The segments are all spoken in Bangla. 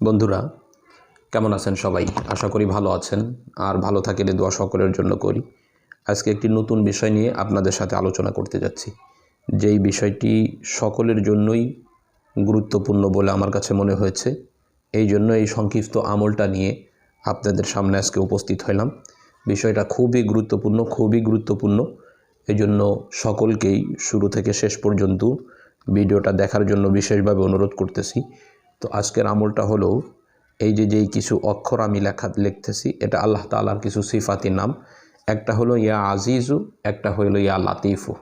বন্ধুরা, কেমন আছেন সবাই? আশা করি ভালো আছেন। আর ভালো থাকলে দোয়া সকলের জন্য করি। আজকে একটি নতুন বিষয় নিয়ে আপনাদের সাথে আলোচনা করতে যাচ্ছি। যেই বিষয়টি সকলের জন্যই গুরুত্বপূর্ণ বলে আমার কাছে মনে হয়েছে, এই জন্য এই সংক্ষিপ্ত আমলটা নিয়ে আপনাদের সামনে আজকে উপস্থিত হলাম। বিষয়টা খুবই গুরুত্বপূর্ণ খুবই গুরুত্বপূর্ণ। এই জন্য সকলকেই শুরু থেকে শেষ পর্যন্ত ভিডিওটা দেখার জন্য বিশেষভাবে অনুরোধ করতেছি। তো আজকের আমলটা হলো এই যে যেই কিছু অক্ষর আমি লেখা লিখতেছি, এটা আল্লাহ তালার কিছু সিফাতি নাম। একটা হলো ইয়া আজিজু, একটা হলো ইয়া লাতিফু।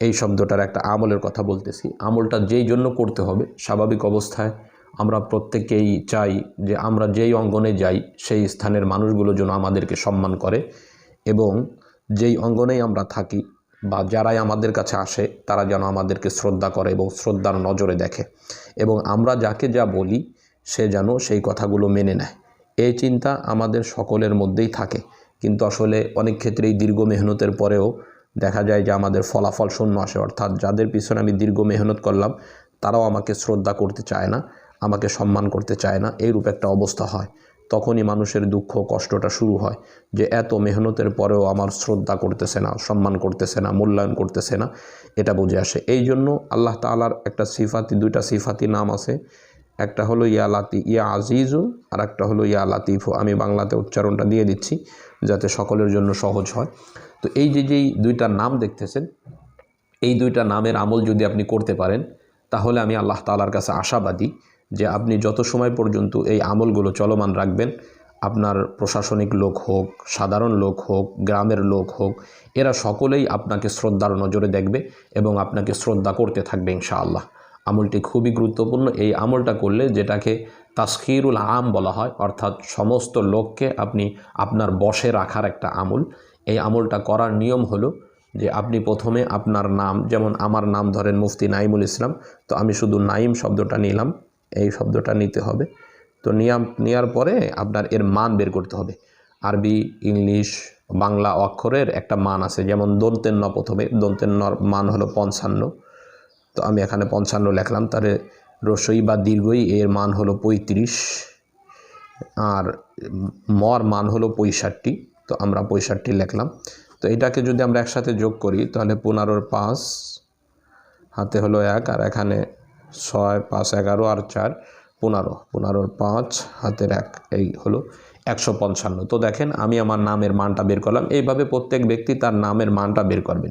এই শব্দটার একটা আমলের কথা বলতেছি। আমলটা যেই জন্য করতে হবে, স্বাভাবিক অবস্থায় আমরা প্রত্যেকেই চাই যে আমরা যেই অঙ্গনে যাই, সেই স্থানের মানুষগুলো যেন আমাদেরকে সম্মান করে এবং যেই অঙ্গনেই আমরা থাকি বা যারাই আমাদের কাছে আসে, তারা যেন আমাদেরকে শ্রদ্ধা করে এবং শ্রদ্ধার নজরে দেখে। এবং আমরা যাকে যা বলি, সে যেন সেই কথাগুলো মেনে নেয়। এই চিন্তা আমাদের সকলের মধ্যেই থাকে। কিন্তু আসলে অনেক ক্ষেত্রেই দীর্ঘ মেহনতের পরেও দেখা যায় যে আমাদের ফলাফল শূন্য আসে। অর্থাৎ যাদের পিছনে আমি দীর্ঘ মেহনত করলাম, তারাও আমাকে শ্রদ্ধা করতে চায় না, আমাকে সম্মান করতে চায় না, এইরূপ একটা অবস্থা হয়। তখনই মানুষের দুঃখ কষ্টটা শুরু হয় যে এত মেহনতের পরেও আমার শ্রদ্ধা করতেছে না, সম্মান করতেছে না, মূল্যায়ন করতেছে না, এটা বুঝে আসে। এই জন্য আল্লাহ তালার একটা সিফাতি, দুইটা সিফাতি নাম আছে। একটা হলো ইয়া লাতি, ইয়া আজিজু, আর একটা হলো ইয়া লাতিফু। আমি বাংলাতে উচ্চারণটা দিয়ে দিচ্ছি যাতে সকলের জন্য সহজ হয়। তো এই যে যেই দুইটা নাম দেখতেছেন, এই দুইটা নামের আমল যদি আপনি করতে পারেন, তাহলে আমি আল্লাহ তালার কাছে আশাবাদী যে আপনি যত সময় পর্যন্ত এই আমলগুলো চলমান রাখবেন, আপনার প্রশাসনিক লোক হোক, সাধারণ লোক হোক, গ্রামের লোক হোক, এরা সকলেই আপনাকে শ্রদ্ধার নজরে দেখবে এবং আপনাকে শ্রদ্ধা করতে থাকবে ইনশাআল্লাহ। আমলটি খুবই গুরুত্বপূর্ণ। এই আমলটা করলে যেটাকে তাস্কিরুল আম বলা হয়, অর্থাৎ সমস্ত লোককে আপনি আপনার বসে রাখার একটা আমল। এই আমলটা করার নিয়ম হলো যে আপনি প্রথমে আপনার নাম, যেমন আমার নাম ধরেন মুফতি নাইমুল ইসলাম, তো আমি শুধু নাইম শব্দটা নিলাম। শব্দটা নিতে হবে। তো নিয়াম নেওয়ার পরে আপনার এর মান বের করতে হবে। আরবি, ইংলিশ, বাংলা অক্ষরের একটা মান আছে, যেমন দন্তের ন প্রথমে। দন্তের নর মান হলো পঞ্চান্ন। তো আমি এখানে পঞ্চান্ন লিখলাম তারে রসই বা দীর্ঘই এর মান হলো পঁয়ত্রিশ। আর মর মান হলো পঁয়ষট্টি, তো আমরা পঁয়ষট্টি লিখলাম। তো এটাকে যদি আমরা একসাথে যোগ করি, তাহলে পনেরোর পাঁচ, হাতে হলো এক, আর এখানে ছয়, পাঁচ, এগারো আর চার, পনেরো। পনেরোর পাঁচ, হাতের এক, এই হলো একশো পঞ্চান্ন। তো দেখেন, আমি আমার নামের মানটা বের করলাম। এইভাবে প্রত্যেক ব্যক্তি তার নামের মানটা বের করবেন।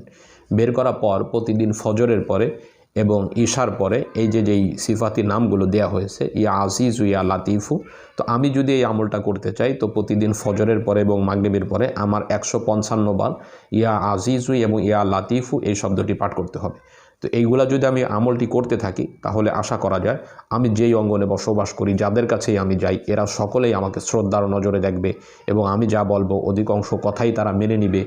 বের করার পর, প্রতিদিন ফজরের পরে এবং ঈশার পরে এই যে যেই সিফাতি নামগুলো দেয়া হয়েছে, ইয়া আজিজু ইয়া লাতিফু, তো আমি যদি এই আমলটা করতে চাই, তো প্রতিদিন ফজরের পরে এবং মাগরিবের পরে আমার একশো পঞ্চান্ন বার ইয়া আজিজু এবং ইয়া লাতিফু এই শব্দটি পাঠ করতে হবে। তো এইগুলা যদি আমি আমলটি করতে থাকি, তাহলে আশা করা যায় আমি যেই অঙ্গনে বসবাস করি, যাদের কাছেই আমি যাই, এরা সকলেই আমাকে শ্রদ্ধার নজরে দেখবে এবং আমি যা বলব অধিকাংশ কথাই তারা মেনে নিবে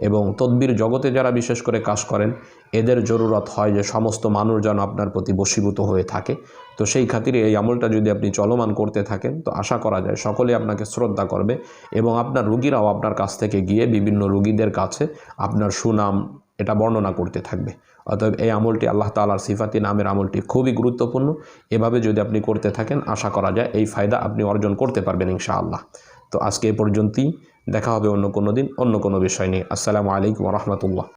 এবং তদ্বির জগতে যারা বিশেষ করে কাজ করেন এদের জরুরত হয় যে সমস্ত মানুষ যেন আপনার প্রতি বশীভূত হয়ে থাকে। তো সেই খাতিরে এই আমলটা যদি আপনি চলমান করতে থাকেন, তো আশা করা যায় সকলে আপনাকে শ্রদ্ধা করবে এবং আপনার রুগীরাও আপনার কাছ থেকে গিয়ে বিভিন্ন রুগীদের কাছে আপনার সুনাম এটা বর্ণনা করতে থাকবে। অতএব এই আমলটি আল্লাহ তালার সিফাতি নামের আমলটি খুবই গুরুত্বপূর্ণ। এভাবে যদি আপনি করতে থাকেন, আশা করা যায় এই ফায়দা আপনি অর্জন করতে পারবেন ইনশাআল্লাহ। তো আজকে এ পর্যন্তই, দেখা হবে অন্য কোনো দিন, অন্য কোনো বিষয় নিয়ে। আসসালামু আলাইকুম রহমতুল্লাহ।